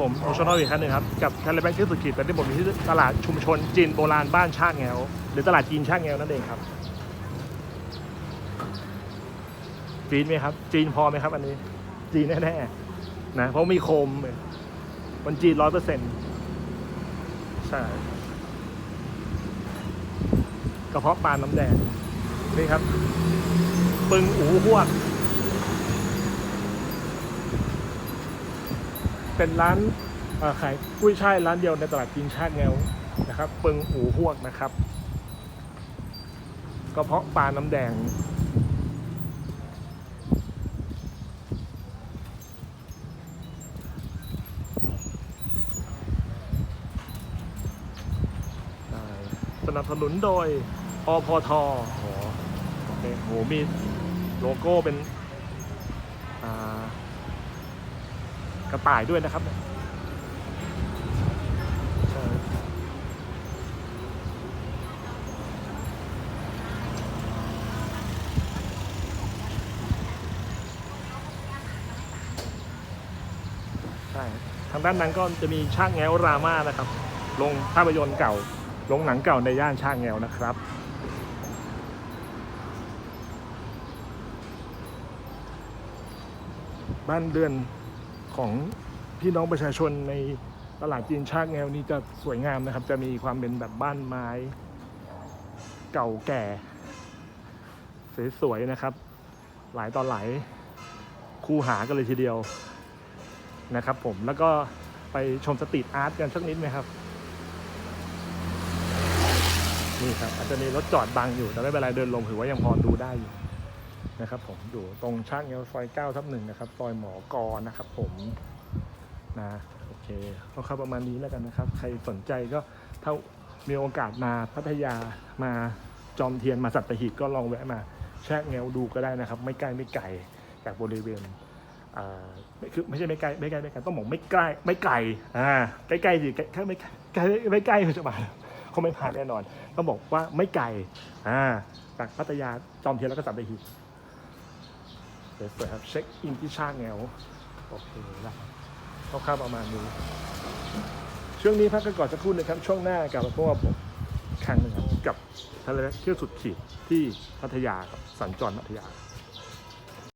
ผมโอชอนอลอีกครั้งหนึ่งครับ กับแคลแบงที่สุดขีดแต่ที่ผมอยู่ที่ตลาดชุมชนจีนโบราณบ้านชาแงวหรือตลาดจีนชาแงวนั่นเองครับ จีนไหมครับ จีนพอไหมครับ อันนี้ จีนแน่ๆนะเพราะมีโคมมันจีนร้อยเปอร์เซ็นต์ใช่กระเพาะปลาน้ำแดงนี่ครับ ปึงอูหวก เป็นร้านขายกุ้ยช่ายร้านเดียวในตลาดจีนชาติแงวนะครับเปึงอูหวกนะครับกระเพาะปลาน้ำแดง สนับสนุนโดยอพทโหโอเคโหมีโลโก้เป็นอ่า กระต่ายด้วยนะครับใช่ทางด้านนั้นก็จะมีช่างแงวรามานะครับลงภาพยนตร์เก่าลงหนังเก่าในย่านช่างแงวนะครับบ้านเรือน ของพี่น้องประชาชนในตลาดจีนชากแงวนี้จะสวยงามนะครับ จะมีความเป็นแบบบ้านไม้ เก่าแก่ สวยๆนะครับ หลายตอนหลายคู่หากันเลยทีเดียวนะครับผมแล้วก็ไปชมสตรีทอาร์ตกันสักนิดไหมครับ นี่ครับอาจจะมีรถจอดบังอยู่แต่ไม่เป็นไรเดินลงถือว่ายังพอดูได้อยู่ นะครับ ผมอยู่ตรงช่างเงาซอย9ทับหนึ่งนะครับซอยหมอกอนะครับ ผมนะโอเคก็เข้าประมาณนี้แล้วกันนะครับ ใครสนใจก็ถ้ามีโอกาสมาพัทยามาจอมเทียนมาสัตหีบก็ลองแวะมาแช่เงวดูก็ได้นะครับ ไม่ใกล้ไม่ไกลจากบริเวณอ่าไม่คือไม่ใช่ไม่ไกลไม่ไกลไม่ไกลต้องบอกไม่ใกล้ไม่ไกลอ่าใกล้ๆสิใกล้ไม่ใกล้ไม่ใกล้จะมาเขาไม่ผ่านแน่นอนต้องบอกว่าไม่ไกลอ่าจากพัทยาจอมเทียนแล้วก็สัตหีบ สวยๆครับเช็คอินที่ช่างแงวโอเคแล้วคร่าวๆประมาณนี้ ช่วงนี้พักกันก่อนสักครู่นะครับ ช่วงหน้ากลับมาพบกับผมครั้งหนึ่งครับกับทะเลเที่ยวสุดขีดที่พัทยากับสัญจรพัทยา